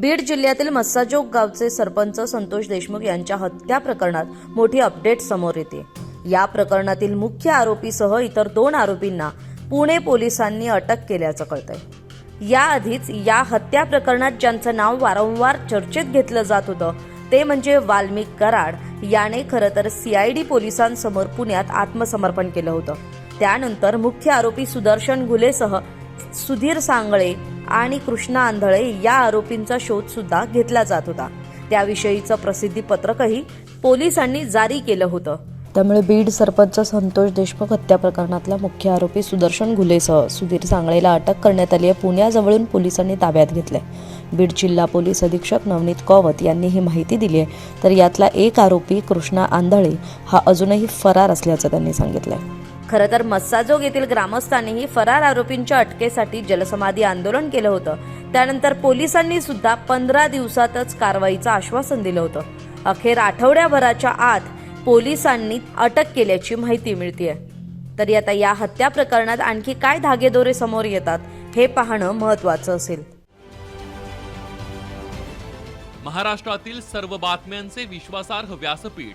बीड जिल्ह्यातील मस्साजोग गावचे सरपंच संतोष देशमुख यांच्या हत्या प्रकरणात मोठी अपडेट समोर येते. या प्रकरणातील मुख्य आरोपीसह इतर दोन आरोपींना पुणे पोलिसांनी अटक केल्याचं कळतंय. याआधीच या हत्या प्रकरणात ज्यांचं नाव वारंवार चर्चेत घेतलं जात होतं ते म्हणजे वाल्मिक कराड याने खरं तर सीआयडी पोलिसांसमोर पुण्यात आत्मसमर्पण केलं होतं. त्यानंतर मुख्य आरोपी सुदर्शन घुलेसह सुधीर सांगळे आणि कृष्णा आंधळे या आरोपींचा शोध सुद्धा घेतला जात होता. त्याविषयीचं प्रसिद्धी पत्रकही पोलिसांनी जारी केलं होतं. त्यामुळे बीड सरपंच संतोष देशमुख हत्या प्रकरणातला मुख्य आरोपी सुदर्शन घुलेसह सुधीर सांगळेला अटक करण्यात आली आहे. पुण्याजवळून पोलिसांनी ताब्यात घेतलंय. बीड जिल्हा पोलीस अधीक्षक नवनीत कौवत यांनी ही माहिती दिली आहे. तर यातला एक आरोपी कृष्णा आंधळे हा अजूनही फरार असल्याचं त्यांनी सांगितलंय. खरं तर मस्साजोग येथील ग्रामस्थांनीही फरार आरोपींच्या अटकेसाठी जलसमाधी आंदोलन केलं होतं. त्यानंतर पोलिसांनी सुद्धा पंधरा दिवसातच कारवाईचं आश्वासन दिलं होतं. अखेर आठवड्याभराच्या आत पोलिसांनी अटक केल्याची माहिती मिळतीये. तरी आता या हत्या प्रकरणात आणखी काय धागेदोरे समोर येतात हे पाहणं महत्वाचं असेल. महाराष्ट्रातील सर्व बातम्यांचे विश्वासार्ह व्यासपीठ